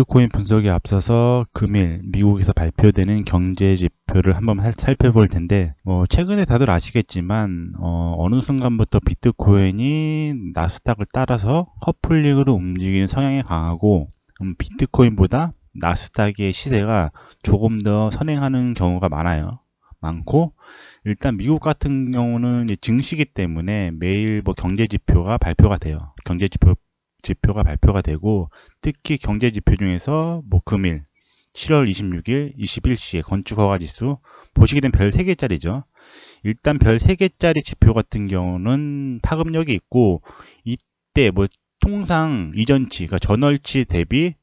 비트코인 분석에 앞서서 금일 미국에서 발표되는 경제 지표를 한번 살- 살펴볼 텐데 뭐 최근에 다들 아시겠지만 어, 느 순간부터 비트코인이 나스닥을 따라서 커플링으로 움직이는 성향이 강하고 음, 비트코인보다 나스닥의 시세가 조금 더 선행하는 경우가 많아요. 많고 일단 미국 같은 경우는 증시기 때문에 매일 뭐 경제 지표가 발표가 돼요. 경제 지표 지표가 발표가 되고 특히 경제 지표 중에서 뭐 금일 7월 26일 21시에 건축 허가 지수 보시게 되면 별 3개짜리죠. 일단 별 3개짜리 지표 같은 경우는 파급력이 있고 이때 뭐 통상 이전치 그러니까 전월치 대비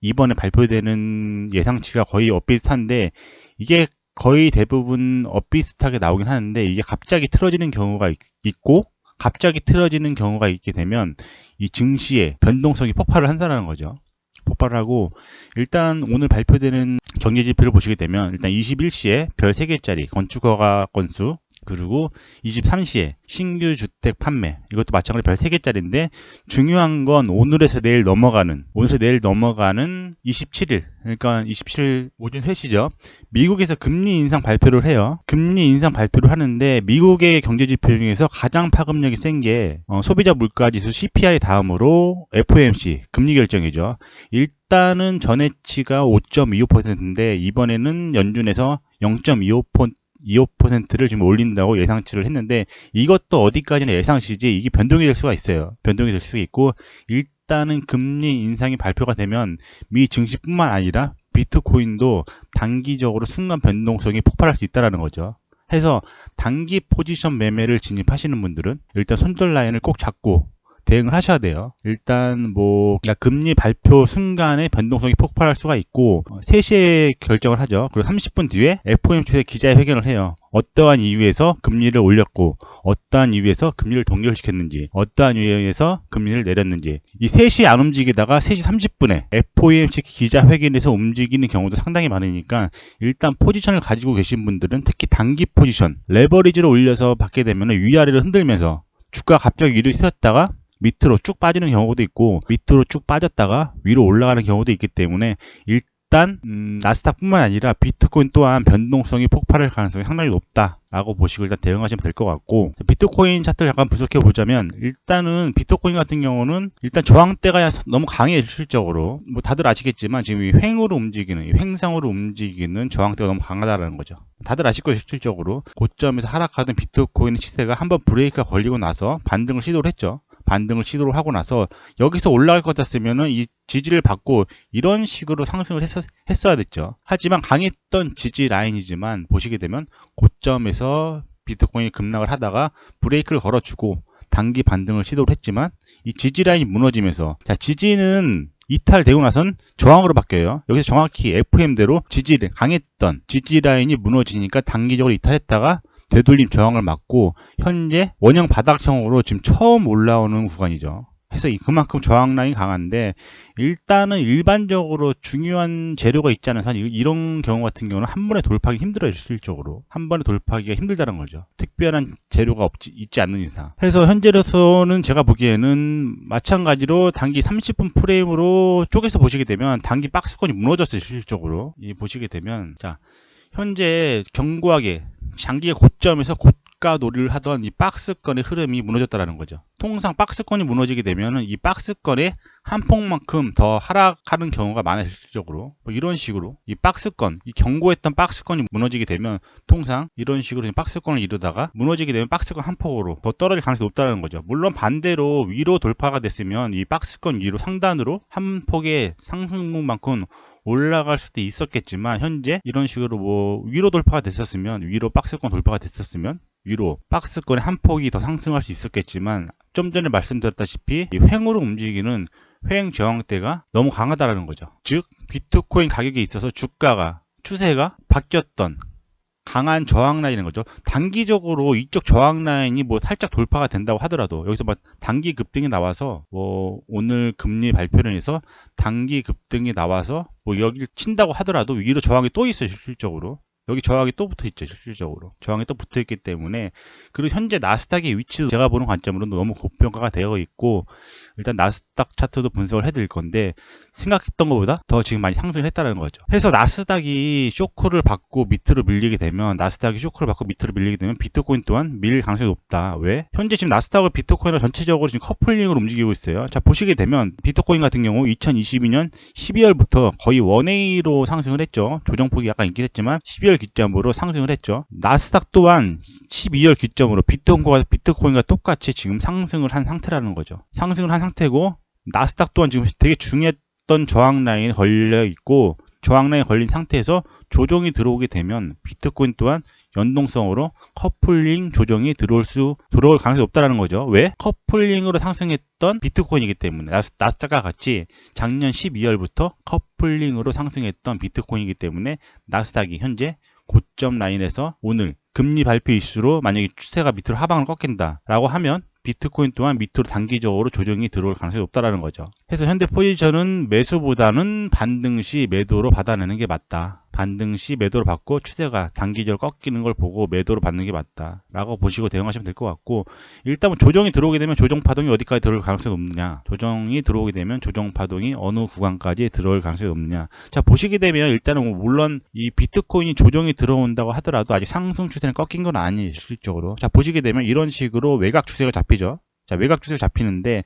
이번에 발표되는 예상치가 거의 엇비슷한데 이게 거의 대부분 엇비슷하게 나오긴 하는데 이게 갑자기 틀어지는 경우가 있- 있고 갑자기 틀어지는 경우가 있게 되면 이 증시의 변동성이 폭발을 한다는 거죠. 폭발을 하고 일단 오늘 발표되는 경제 지표를 보시게 되면 일단 21시에 별 3개짜리 건축 허가 건수 그리고 23시에 신규 주택 판매 이것도 마찬가지로 별 3개짜리인데 중요한 건 오늘에서 내일 넘어가는 오늘에서 내일 넘어가는 27일 그러니까 27일 오전 3시죠. 미국에서 금리 인상 발표를 해요. 금리 인상 발표를 하는데 미국의 경제 지표 중에서 가장 파급력이 센 게 소비자 물가 지수 CPI 다음으로 FOMC 금리 결정이죠. 일단은 전해치가 5.25%인데 이번에는 연준에서 0.25% 25%를 지금 올린다고 예상치를 했는데 이것도 어디까지나 예상치지 이게 변동이 될 수가 있어요. 변동이 될 수가 있고 일단은 금리 인상이 발표가 되면 미 증시뿐만 아니라 비트코인도 단기적으로 순간 변동성이 폭발할 수 있다라는 거죠. 해서 단기 포지션 매매를 진입하시는 분들은 일단 손절 라인을 꼭 잡고 대응을 하셔야 돼요. 일단 뭐 그러니까 금리 발표 순간에 변동성이 폭발할 수가 있고 어, 3시에 결정을 하죠. 그리고 30분 뒤에 FOMC에서 기자회견을 해요. 어떠한 이유에서 금리를 올렸고 어떠한 이유에서 금리를 동결시켰는지 어떠한 이유에서 금리를 내렸는지 이 3시 안 움직이다가 3시 30분에 FOMC 기자회견에서 움직이는 경우도 상당히 많으니까 일단 포지션을 가지고 계신 분들은 특히 단기 포지션 레버리지를 올려서 받게 되면 위아래를 흔들면서 주가 갑자기 위로 휘었다가 밑으로 쭉 빠지는 경우도 있고 밑으로 쭉 빠졌다가 위로 올라가는 경우도 있기 때문에 일단 음, 나스닥뿐만 아니라 비트코인 또한 변동성이 폭발할 가능성이 상당히 높다라고 보시고 일단 대응하시면 될 것 같고 비트코인 차트를 잠깐 분석해 보자면 일단은 비트코인 같은 경우는 일단 저항대가 너무 강해요 실적으로. 뭐 다들 아시겠지만 지금 이 횡으로 움직이는 이 횡상으로 움직이는 저항대가 너무 강하다라는 거죠. 다들 아실 거예요 실질적으로. 고점에서 하락하던 비트코인 시세가 한번 브레이크가 걸리고 나서 반등을 시도를 했죠 반등을 시도를 하고 나서 여기서 올라갈 것 같았으면은 이 지지를 받고 이런 식으로 상승을 했어, 했어야 됐죠. 하지만 강했던 지지 라인이지만 보시게 되면 고점에서 비트코인이 급락을 하다가 브레이크를 걸어주고 단기 반등을 시도를 했지만 이 지지 라인이 무너지면서 자 지지는 이탈되고 나선 저항으로 바뀌어요. 여기서 정확히 FM대로 지지 강했던 지지 라인이 무너지니까 단기적으로 이탈했다가 되돌림 저항을 맞고 현재 원형 바닥형으로 지금 처음 올라오는 구간이죠. 해서 이- 그만큼 저항 라인이 강한데 일단은 일반적으로 중요한 재료가 있지 않은 한 이- 이런 경우 같은 경우는 한 번에 돌파하기 힘들어요 실질적으로. 한 번에 돌파하기가 힘들다는 거죠. 특별한 재료가 없지 있지 않는 이상. 해서 현재로서는 제가 보기에는 마찬가지로 단기 30분 프레임으로 쪼개서 보시게 되면 단기 박스권이 무너졌어요 실질적으로. 이 보시게 되면. 자 현재 견고하게 장기의 고점에서 고가 놀이를 하던 이 박스권의 흐름이 무너졌다라는 거죠. 통상 박스권이 무너지게 되면은 이 박스권의 한 폭만큼 더 하락하는 경우가 많아요, 실질적으로. 뭐 이런 식으로 이 박스권, 이 견고했던 박스권이 무너지게 되면 통상 이런 식으로 박스권을 이루다가 무너지게 되면 박스권 한 폭으로 더 떨어질 가능성이 높다는 거죠. 물론 반대로 위로 돌파가 됐으면 이 박스권 위로 상단으로 한 폭의 상승분만큼 올라갈 수도 있었겠지만 현재 이런 식으로 뭐 위로 돌파가 됐었으면 위로 박스권 돌파가 됐었으면 위로 박스권의 한 폭이 더 상승할 수 있었겠지만 좀 전에 말씀드렸다시피 이 횡으로 움직이는 횡 저항대가 너무 강하다라는 거죠. 즉 비트코인 가격에 있어서 주가가 추세가 바뀌었던 강한 저항 라인인 거죠. 단기적으로 이쪽 저항 라인이 뭐 살짝 돌파가 된다고 하더라도 여기서 막 단기 급등이 나와서 뭐 오늘 금리 발표를 해서 단기 급등이 나와서 뭐 여기를 친다고 하더라도 위로 저항이 또 있어요 실질적으로 여기 저항이 또 붙어 있죠, 실질적으로. 저항이 또 붙어 있기 때문에, 그리고 현재 나스닥의 위치도 제가 보는 관점으로는 너무 고평가가 되어 있고, 일단 나스닥 차트도 분석을 해드릴 건데, 생각했던 것보다 더 지금 많이 상승을 했다는 거죠. 그래서 나스닥이 쇼크를 받고 밑으로 밀리게 되면, 나스닥이 쇼크를 받고 밑으로 밀리게 되면, 비트코인 또한 밀릴 가능성이 높다. 왜? 현재 지금 나스닥을 비트코인을 전체적으로 지금 커플링으로 움직이고 있어요. 자, 보시게 되면, 비트코인 같은 경우 2022년 12월부터 거의 원웨이로 상승을 했죠. 조정폭이 약간 있긴 했지만 12월 기점으로 상승을 했죠. 나스닥 또한 12월 기점으로 비트코인과, 비트코인과 똑같이 지금 상승을 한 상태라는 거죠. 상승을 한 상태고 나스닥 또한 지금 되게 중요했던 저항 라인에 걸려 있고 저항 라인에 걸린 상태에서 조정이 들어오게 되면 비트코인 또한 연동성으로 커플링 조정이 들어올 수 들어올 가능성이 없다라는 거죠. 왜? 커플링으로 상승했던 비트코인이기 때문에 나스, 나스닥과 같이 작년 12월부터 커플링으로 상승했던 비트코인이기 때문에 나스닥이 현재 고점 라인에서 오늘 금리 발표 이슈로 만약에 추세가 밑으로 하방을 꺾인다라고 하면 비트코인 또한 밑으로 단기적으로 조정이 들어올 가능성이 높다라는 거죠. 그래서 현재 포지션은 매수보다는 반등 시 매도로 받아내는 게 맞다. 반등 시 매도로 받고 추세가 단기적으로 꺾이는 걸 보고 매도로 받는 게 맞다 라고 보시고 대응하시면 될 것 같고 일단 뭐 조정이 들어오게 되면 조정 파동이 어디까지 들어올 가능성이 높느냐. 조정이 들어오게 되면 조정 파동이 어느 구간까지 들어올 가능성이 높느냐. 자 보시게 되면 일단은 뭐 물론 이 비트코인이 조정이 들어온다고 하더라도 아직 상승 추세는 꺾인 건 아니에요 실질적으로. 자 보시게 되면 이런 식으로 외곽 추세가 잡히죠. 자 외곽 추세가 잡히는데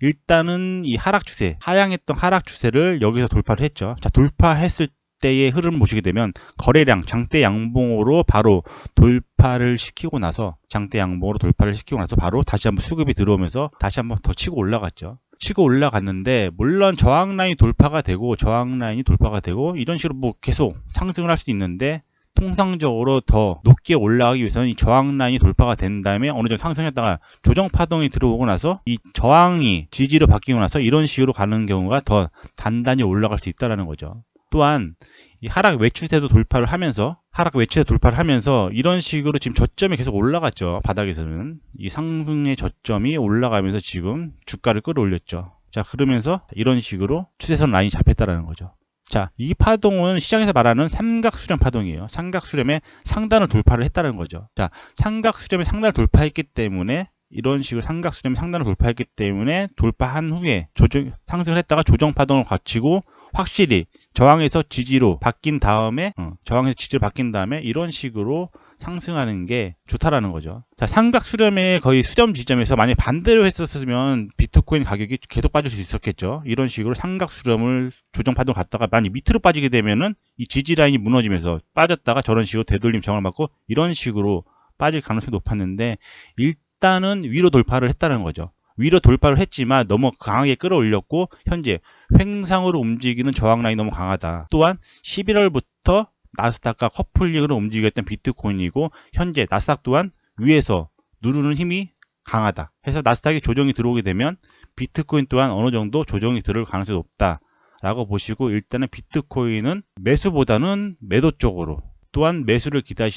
일단은 이 하락 추세 하향했던 하락 추세를 여기서 돌파를 했죠. 자 돌파했을 때의 흐름을 보시게 되면 거래량 장대 양봉으로 바로 돌파를 시키고 나서 장대 양봉으로 돌파를 시키고 나서 바로 다시 한번 수급이 들어오면서 다시 한번 더 치고 올라갔죠. 치고 올라갔는데 물론 저항 라인이 돌파가 되고 저항 라인이 돌파가 되고 이런 식으로 뭐 계속 상승을 할 수도 있는데 통상적으로 더 높게 올라가기 위해서는 이 저항 라인이 돌파가 된 다음에 어느 정도 상승했다가 조정 파동이 들어오고 나서 이 저항이 지지로 바뀌고 나서 이런 식으로 가는 경우가 더 단단히 올라갈 수 있다라는 거죠. 또한 이 하락 외추세도 돌파를 하면서 하락 외추세 돌파를 하면서 이런 식으로 지금 저점이 계속 올라갔죠. 바닥에서는 이 상승의 저점이 올라가면서 지금 주가를 끌어올렸죠. 자, 그러면서 이런 식으로 추세선 라인이 잡혔다라는 거죠. 자, 이 파동은 시장에서 말하는 삼각 수렴 파동이에요. 삼각 수렴의 상단을 돌파를 했다는 거죠. 자, 삼각 수렴의 상단을 돌파했기 때문에 이런 식으로 삼각 수렴의 상단을 돌파했기 때문에 돌파한 후에 조정 상승을 했다가 조정 파동을 거치고 확실히 저항에서 지지로 바뀐 다음에 어, 저항에서 지지로 바뀐 다음에 이런 식으로 상승하는 게 좋다라는 거죠. 자, 삼각 수렴의 거의 수렴 지점에서 만약 반대로 했었으면 비트코인 가격이 계속 빠질 수 있었겠죠. 이런 식으로 삼각 수렴을 조정 파동 갔다가 만약 밑으로 빠지게 되면은 이 지지 라인이 무너지면서 빠졌다가 저런 식으로 되돌림 저항을 맞고 이런 식으로 빠질 가능성이 높았는데 일단은 위로 돌파를 했다는 거죠. 위로 돌파를 했지만 너무 강하게 끌어올렸고 현재 횡상으로 움직이는 저항 라인이 너무 강하다. 또한 11월부터 나스닥과 커플링으로 움직였던 비트코인이고 현재 나스닥 또한 위에서 누르는 힘이 강하다. 해서 나스닥이 조정이 들어오게 되면 비트코인 또한 어느 정도 조정이 들어올 가능성이 높다. 라고 보시고 일단은 비트코인은 매수보다는 매도 쪽으로 또한 매수를 기다리,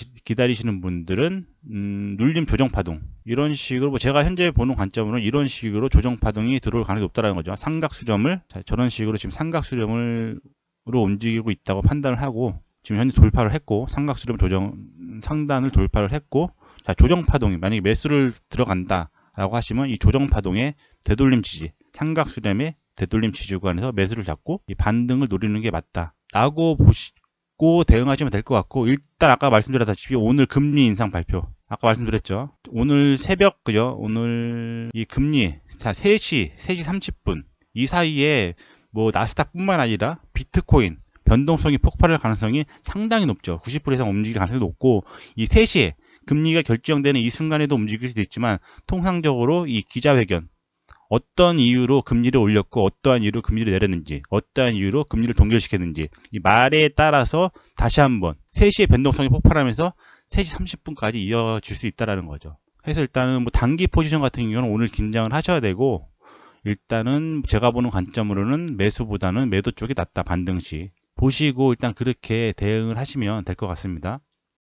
시 는 분들은 음, 눌림 조정 파동 이런 식으로 뭐 제가 현재 보는 관점으로는 이런 식으로 조정 파동이 들어올 가능성이 높다는 거죠. 삼각 수렴을 자, 저런 식으로 지금 삼각 수렴으로 움직이고 있다고 판단을 하고 지금 현재 돌파를 했고 삼각 수렴 조정 상단을 돌파를 했고 자, 조정 파동이 만약에 매수를 들어간다라고 하시면 이 조정 파동의 되돌림 지지 삼각 수렴의 되돌림 지지 구간에서 매수를 잡고 이 반등을 노리는 게 맞다라고 보시 고 대응하시면 될 것 같고 일단 아까 말씀드렸다시피 오늘 금리 인상 발표. 아까 말씀드렸죠? 오늘 새벽 그죠? 오늘 이 금리 자 3시 3시 30분. 이 사이에 뭐 나스닥뿐만 아니라 비트코인 변동성이 폭발할 가능성이 상당히 높죠. 90% 이상 움직일 가능성이 높고 이 3시에 금리가 결정되는 이 순간에도 움직일 수도 있지만 통상적으로 이 기자회견 어떤 이유로 금리를 올렸고 어떠한 이유로 금리를 내렸는지 어떠한 이유로 금리를 동결시켰는지 이 말에 따라서 다시 한번 3시에 변동성이 폭발하면서 3시 30분까지 이어질 수 있다는 거죠. 그래서 일단은 뭐 단기 포지션 같은 경우는 오늘 긴장을 하셔야 되고 일단은 제가 보는 관점으로는 매수보다는 매도 쪽이 낫다 반등시 보시고 일단 그렇게 대응을 하시면 될 것 같습니다.